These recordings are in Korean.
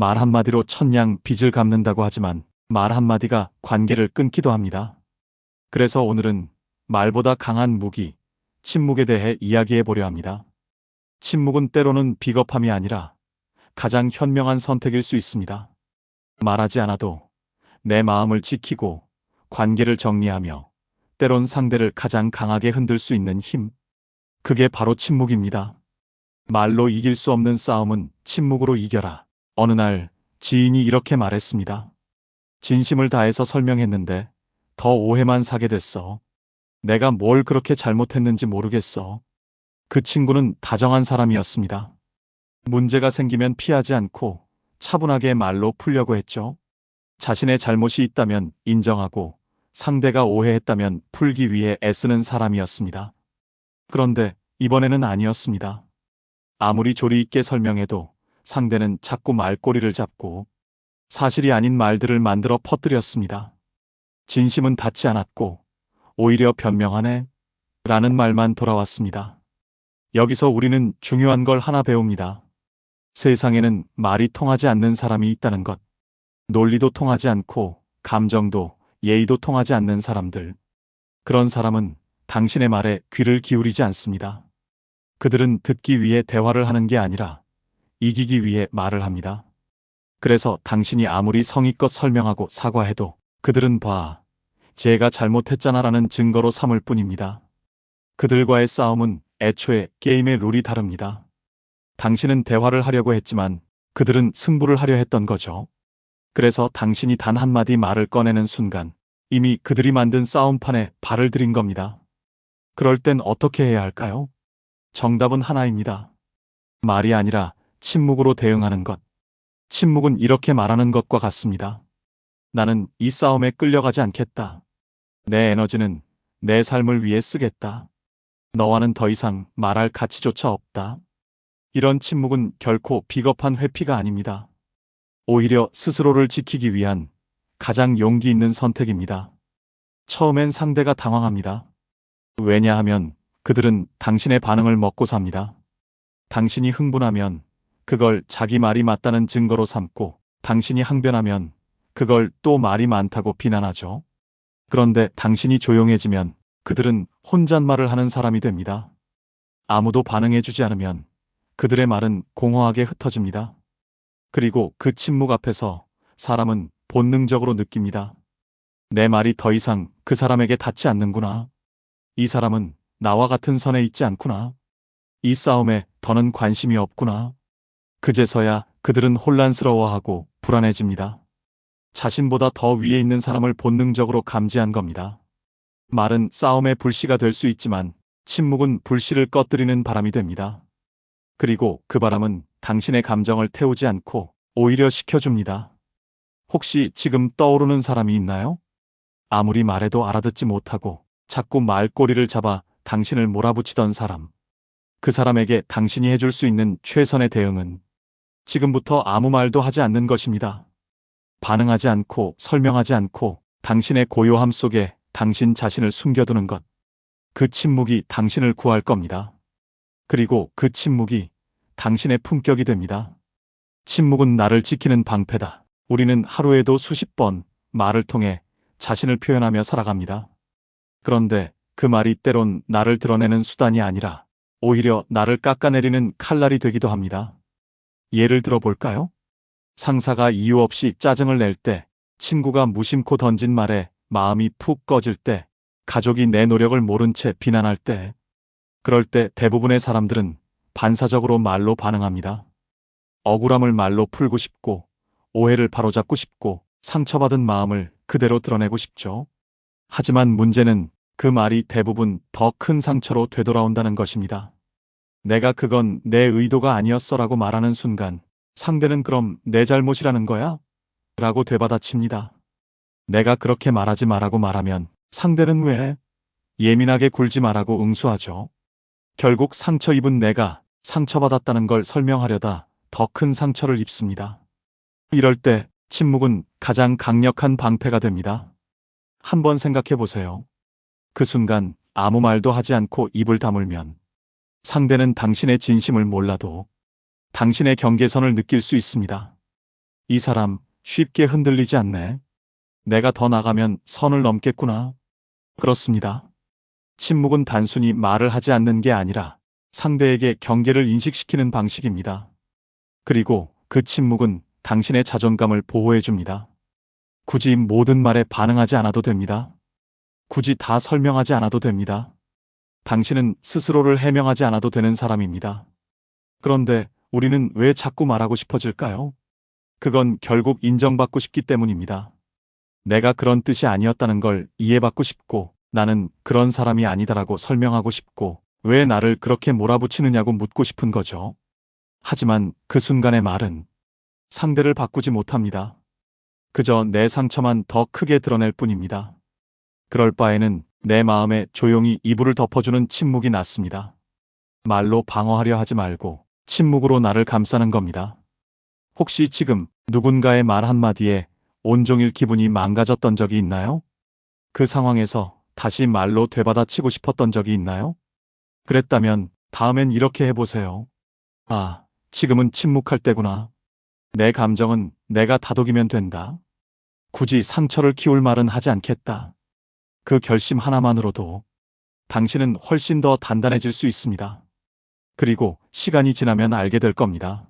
말 한마디로 천냥 빚을 갚는다고 하지만 말 한마디가 관계를 끊기도 합니다. 그래서 오늘은 말보다 강한 무기, 침묵에 대해 이야기해 보려 합니다. 침묵은 때로는 비겁함이 아니라 가장 현명한 선택일 수 있습니다. 말하지 않아도 내 마음을 지키고 관계를 정리하며 때론 상대를 가장 강하게 흔들 수 있는 힘. 그게 바로 침묵입니다. 말로 이길 수 없는 싸움은 침묵으로 이겨라. 어느 날 지인이 이렇게 말했습니다. 진심을 다해서 설명했는데 더 오해만 사게 됐어. 내가 뭘 그렇게 잘못했는지 모르겠어. 그 친구는 다정한 사람이었습니다. 문제가 생기면 피하지 않고 차분하게 말로 풀려고 했죠. 자신의 잘못이 있다면 인정하고 상대가 오해했다면 풀기 위해 애쓰는 사람이었습니다. 그런데 이번에는 아니었습니다. 아무리 조리 있게 설명해도 상대는 자꾸 말꼬리를 잡고 사실이 아닌 말들을 만들어 퍼뜨렸습니다. 진심은 닿지 않았고 오히려 변명하네 라는 말만 돌아왔습니다. 여기서 우리는 중요한 걸 하나 배웁니다. 세상에는 말이 통하지 않는 사람이 있다는 것. 논리도 통하지 않고 감정도 예의도 통하지 않는 사람들. 그런 사람은 당신의 말에 귀를 기울이지 않습니다. 그들은 듣기 위해 대화를 하는 게 아니라 이기기 위해 말을 합니다. 그래서 당신이 아무리 성의껏 설명하고 사과해도 그들은 봐. 제가 잘못했잖아라는 증거로 삼을 뿐입니다. 그들과의 싸움은 애초에 게임의 룰이 다릅니다. 당신은 대화를 하려고 했지만 그들은 승부를 하려 했던 거죠. 그래서 당신이 단 한마디 말을 꺼내는 순간 이미 그들이 만든 싸움판에 발을 들인 겁니다. 그럴 땐 어떻게 해야 할까요? 정답은 하나입니다. 말이 아니라 침묵으로 대응하는 것. 침묵은 이렇게 말하는 것과 같습니다. 나는 이 싸움에 끌려가지 않겠다. 내 에너지는 내 삶을 위해 쓰겠다. 너와는 더 이상 말할 가치조차 없다. 이런 침묵은 결코 비겁한 회피가 아닙니다. 오히려 스스로를 지키기 위한 가장 용기 있는 선택입니다. 처음엔 상대가 당황합니다. 왜냐하면 그들은 당신의 반응을 먹고 삽니다. 당신이 흥분하면 그걸 자기 말이 맞다는 증거로 삼고 당신이 항변하면 그걸 또 말이 많다고 비난하죠. 그런데 당신이 조용해지면 그들은 혼잣말을 하는 사람이 됩니다. 아무도 반응해주지 않으면 그들의 말은 공허하게 흩어집니다. 그리고 그 침묵 앞에서 사람은 본능적으로 느낍니다. 내 말이 더 이상 그 사람에게 닿지 않는구나. 이 사람은 나와 같은 선에 있지 않구나. 이 싸움에 더는 관심이 없구나. 그제서야 그들은 혼란스러워하고 불안해집니다. 자신보다 더 위에 있는 사람을 본능적으로 감지한 겁니다. 말은 싸움의 불씨가 될 수 있지만 침묵은 불씨를 꺼뜨리는 바람이 됩니다. 그리고 그 바람은 당신의 감정을 태우지 않고 오히려 식혀줍니다. 혹시 지금 떠오르는 사람이 있나요? 아무리 말해도 알아듣지 못하고 자꾸 말꼬리를 잡아 당신을 몰아붙이던 사람. 그 사람에게 당신이 해줄 수 있는 최선의 대응은 지금부터 아무 말도 하지 않는 것입니다. 반응하지 않고 설명하지 않고 당신의 고요함 속에 당신 자신을 숨겨두는 것. 그 침묵이 당신을 구할 겁니다. 그리고 그 침묵이 당신의 품격이 됩니다. 침묵은 나를 지키는 방패다. 우리는 하루에도 수십 번 말을 통해 자신을 표현하며 살아갑니다. 그런데 그 말이 때론 나를 드러내는 수단이 아니라 오히려 나를 깎아내리는 칼날이 되기도 합니다. 예를 들어 볼까요? 상사가 이유 없이 짜증을 낼 때, 친구가 무심코 던진 말에 마음이 푹 꺼질 때, 가족이 내 노력을 모른 채 비난할 때, 그럴 때 대부분의 사람들은 반사적으로 말로 반응합니다. 억울함을 말로 풀고 싶고, 오해를 바로잡고 싶고, 상처받은 마음을 그대로 드러내고 싶죠. 하지만 문제는 그 말이 대부분 더 큰 상처로 되돌아온다는 것입니다. 내가 그건 내 의도가 아니었어라고 말하는 순간 상대는 그럼 내 잘못이라는 거야? 라고 되받아칩니다. 내가 그렇게 말하지 말라고 말하면 상대는 왜? 예민하게 굴지 말라고 응수하죠. 결국 상처 입은 내가 상처받았다는 걸 설명하려다 더 큰 상처를 입습니다. 이럴 때 침묵은 가장 강력한 방패가 됩니다. 한번 생각해 보세요. 그 순간 아무 말도 하지 않고 입을 다물면 상대는 당신의 진심을 몰라도 당신의 경계선을 느낄 수 있습니다. 이 사람 쉽게 흔들리지 않네. 내가 더 나가면 선을 넘겠구나. 그렇습니다. 침묵은 단순히 말을 하지 않는 게 아니라 상대에게 경계를 인식시키는 방식입니다. 그리고 그 침묵은 당신의 자존감을 보호해 줍니다. 굳이 모든 말에 반응하지 않아도 됩니다. 굳이 다 설명하지 않아도 됩니다. 당신은 스스로를 해명하지 않아도 되는 사람입니다. 그런데 우리는 왜 자꾸 말하고 싶어질까요? 그건 결국 인정받고 싶기 때문입니다. 내가 그런 뜻이 아니었다는 걸 이해받고 싶고 나는 그런 사람이 아니다라고 설명하고 싶고 왜 나를 그렇게 몰아붙이느냐고 묻고 싶은 거죠. 하지만 그 순간의 말은 상대를 바꾸지 못합니다. 그저 내 상처만 더 크게 드러낼 뿐입니다. 그럴 바에는 내 마음에 조용히 이불을 덮어주는 침묵이 낫습니다. 말로 방어하려 하지 말고 침묵으로 나를 감싸는 겁니다. 혹시 지금 누군가의 말 한마디에 온종일 기분이 망가졌던 적이 있나요? 그 상황에서 다시 말로 되받아치고 싶었던 적이 있나요? 그랬다면 다음엔 이렇게 해보세요. 아, 지금은 침묵할 때구나. 내 감정은 내가 다독이면 된다. 굳이 상처를 키울 말은 하지 않겠다. 그 결심 하나만으로도 당신은 훨씬 더 단단해질 수 있습니다. 그리고 시간이 지나면 알게 될 겁니다.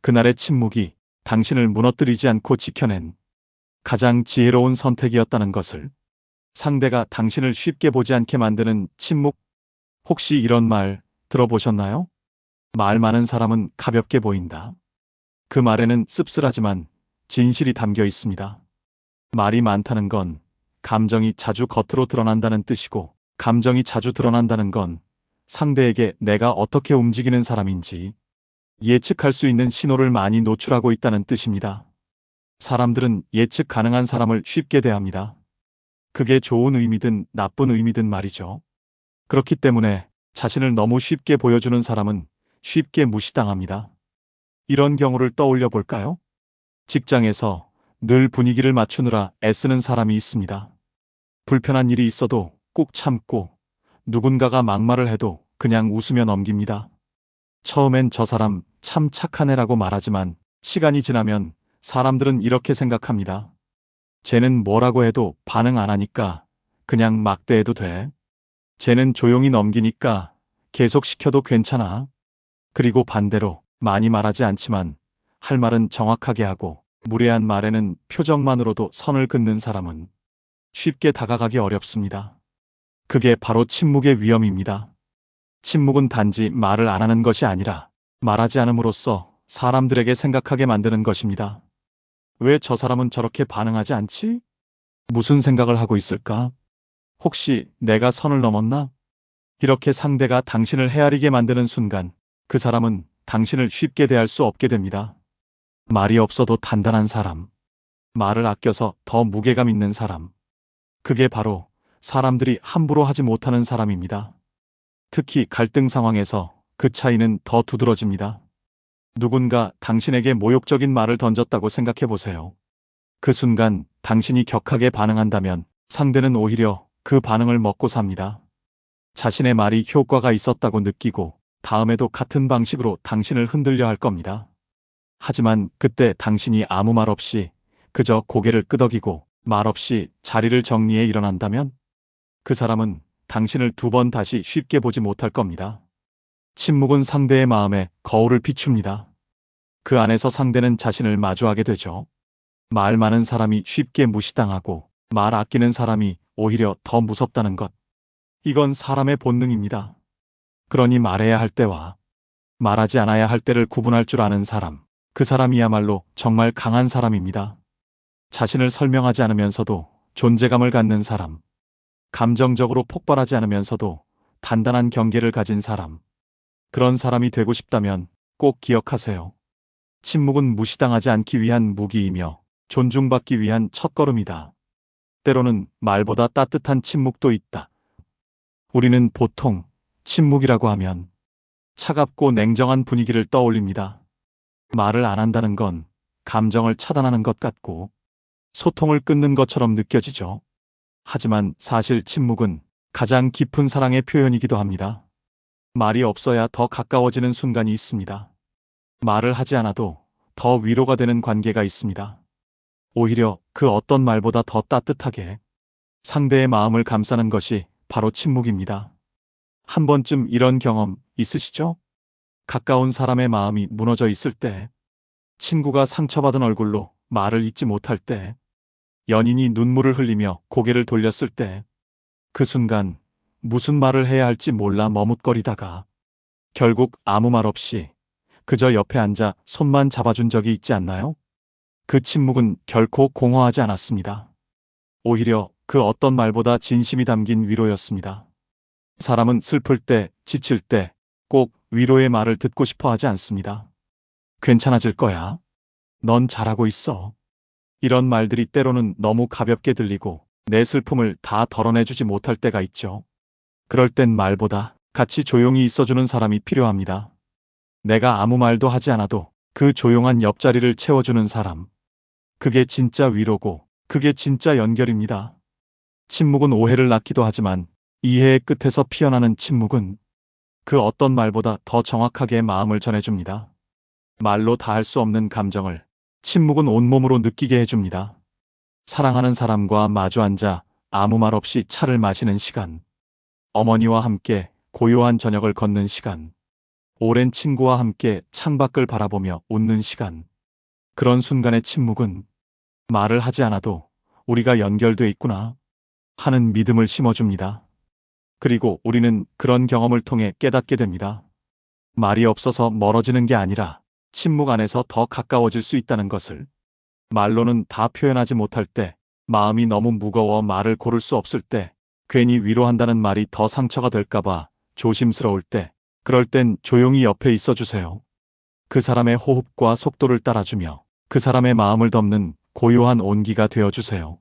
그날의 침묵이 당신을 무너뜨리지 않고 지켜낸 가장 지혜로운 선택이었다는 것을 상대가 당신을 쉽게 보지 않게 만드는 침묵 혹시 이런 말 들어보셨나요? 말 많은 사람은 가볍게 보인다. 그 말에는 씁쓸하지만 진실이 담겨 있습니다. 말이 많다는 건 감정이 자주 겉으로 드러난다는 뜻이고, 감정이 자주 드러난다는 건 상대에게 내가 어떻게 움직이는 사람인지 예측할 수 있는 신호를 많이 노출하고 있다는 뜻입니다. 사람들은 예측 가능한 사람을 쉽게 대합니다. 그게 좋은 의미든 나쁜 의미든 말이죠. 그렇기 때문에 자신을 너무 쉽게 보여주는 사람은 쉽게 무시당합니다. 이런 경우를 떠올려 볼까요? 직장에서 늘 분위기를 맞추느라 애쓰는 사람이 있습니다. 불편한 일이 있어도 꾹 참고 누군가가 막말을 해도 그냥 웃으며 넘깁니다. 처음엔 저 사람 참 착한 애라고 말하지만 시간이 지나면 사람들은 이렇게 생각합니다. 쟤는 뭐라고 해도 반응 안 하니까 그냥 막대해도 돼. 쟤는 조용히 넘기니까 계속 시켜도 괜찮아. 그리고 반대로 많이 말하지 않지만 할 말은 정확하게 하고 무례한 말에는 표정만으로도 선을 긋는 사람은 쉽게 다가가기 어렵습니다. 그게 바로 침묵의 위험입니다. 침묵은 단지 말을 안 하는 것이 아니라 말하지 않음으로써 사람들에게 생각하게 만드는 것입니다. 왜 저 사람은 저렇게 반응하지 않지? 무슨 생각을 하고 있을까? 혹시 내가 선을 넘었나? 이렇게 상대가 당신을 헤아리게 만드는 순간 그 사람은 당신을 쉽게 대할 수 없게 됩니다. 말이 없어도 단단한 사람. 말을 아껴서 더 무게감 있는 사람. 그게 바로 사람들이 함부로 하지 못하는 사람입니다. 특히 갈등 상황에서 그 차이는 더 두드러집니다. 누군가 당신에게 모욕적인 말을 던졌다고 생각해 보세요. 그 순간 당신이 격하게 반응한다면 상대는 오히려 그 반응을 먹고 삽니다. 자신의 말이 효과가 있었다고 느끼고 다음에도 같은 방식으로 당신을 흔들려 할 겁니다. 하지만 그때 당신이 아무 말 없이 그저 고개를 끄덕이고 말없이 자리를 정리해 일어난다면 그 사람은 당신을 두 번 다시 쉽게 보지 못할 겁니다. 침묵은 상대의 마음에 거울을 비춥니다. 그 안에서 상대는 자신을 마주하게 되죠. 말 많은 사람이 쉽게 무시당하고 말 아끼는 사람이 오히려 더 무섭다는 것. 이건 사람의 본능입니다. 그러니 말해야 할 때와 말하지 않아야 할 때를 구분할 줄 아는 사람. 그 사람이야말로 정말 강한 사람입니다. 자신을 설명하지 않으면서도 존재감을 갖는 사람. 감정적으로 폭발하지 않으면서도 단단한 경계를 가진 사람. 그런 사람이 되고 싶다면 꼭 기억하세요. 침묵은 무시당하지 않기 위한 무기이며 존중받기 위한 첫걸음이다. 때로는 말보다 따뜻한 침묵도 있다. 우리는 보통 침묵이라고 하면 차갑고 냉정한 분위기를 떠올립니다. 말을 안 한다는 건 감정을 차단하는 것 같고 소통을 끊는 것처럼 느껴지죠. 하지만 사실 침묵은 가장 깊은 사랑의 표현이기도 합니다. 말이 없어야 더 가까워지는 순간이 있습니다. 말을 하지 않아도 더 위로가 되는 관계가 있습니다. 오히려 그 어떤 말보다 더 따뜻하게 상대의 마음을 감싸는 것이 바로 침묵입니다. 한 번쯤 이런 경험 있으시죠? 가까운 사람의 마음이 무너져 있을 때, 친구가 상처받은 얼굴로 말을 잇지 못할 때, 연인이 눈물을 흘리며 고개를 돌렸을 때, 그 순간 무슨 말을 해야 할지 몰라 머뭇거리다가 결국 아무 말 없이 그저 옆에 앉아 손만 잡아준 적이 있지 않나요? 그 침묵은 결코 공허하지 않았습니다. 오히려 그 어떤 말보다 진심이 담긴 위로였습니다. 사람은 슬플 때, 지칠 때 꼭 위로의 말을 듣고 싶어 하지 않습니다. 괜찮아질 거야. 넌 잘하고 있어. 이런 말들이 때로는 너무 가볍게 들리고 내 슬픔을 다 덜어내주지 못할 때가 있죠. 그럴 땐 말보다 같이 조용히 있어주는 사람이 필요합니다. 내가 아무 말도 하지 않아도 그 조용한 옆자리를 채워주는 사람. 그게 진짜 위로고, 그게 진짜 연결입니다. 침묵은 오해를 낳기도 하지만 이해의 끝에서 피어나는 침묵은 그 어떤 말보다 더 정확하게 마음을 전해줍니다. 말로 다 할 수 없는 감정을 침묵은 온몸으로 느끼게 해줍니다. 사랑하는 사람과 마주 앉아 아무 말 없이 차를 마시는 시간. 어머니와 함께 고요한 저녁을 걷는 시간. 오랜 친구와 함께 창밖을 바라보며 웃는 시간. 그런 순간의 침묵은 말을 하지 않아도 우리가 연결돼 있구나 하는 믿음을 심어줍니다. 그리고 우리는 그런 경험을 통해 깨닫게 됩니다. 말이 없어서 멀어지는 게 아니라 침묵 안에서 더 가까워질 수 있다는 것을. 말로는 다 표현하지 못할 때, 마음이 너무 무거워 말을 고를 수 없을 때, 괜히 위로한다는 말이 더 상처가 될까봐 조심스러울 때, 그럴 땐 조용히 옆에 있어 주세요. 그 사람의 호흡과 속도를 따라주며 그 사람의 마음을 덮는 고요한 온기가 되어 주세요.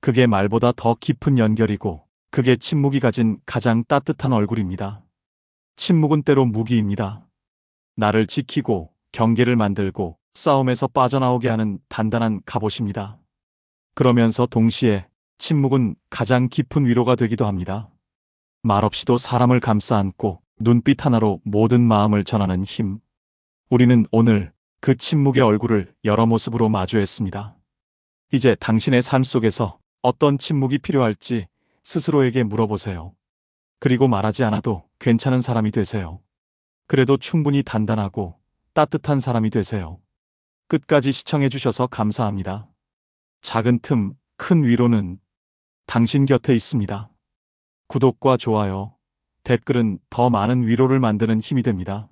그게 말보다 더 깊은 연결이고 그게 침묵이 가진 가장 따뜻한 얼굴입니다. 침묵은 때로 무기입니다. 나를 지키고 경계를 만들고 싸움에서 빠져나오게 하는 단단한 갑옷입니다. 그러면서 동시에 침묵은 가장 깊은 위로가 되기도 합니다. 말없이도 사람을 감싸 안고 눈빛 하나로 모든 마음을 전하는 힘. 우리는 오늘 그 침묵의 얼굴을 여러 모습으로 마주했습니다. 이제 당신의 삶 속에서 어떤 침묵이 필요할지 스스로에게 물어보세요. 그리고 말하지 않아도 괜찮은 사람이 되세요. 그래도 충분히 단단하고 따뜻한 사람이 되세요. 끝까지 시청해주셔서 감사합니다. 작은 틈, 큰 위로는 당신 곁에 있습니다. 구독과 좋아요, 댓글은 더 많은 위로를 만드는 힘이 됩니다.